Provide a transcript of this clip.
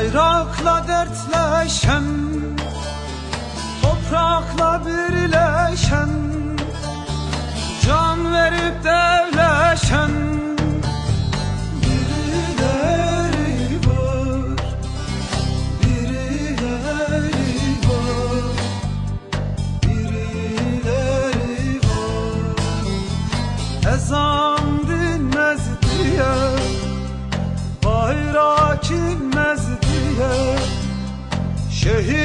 Bayrakla bir Şehir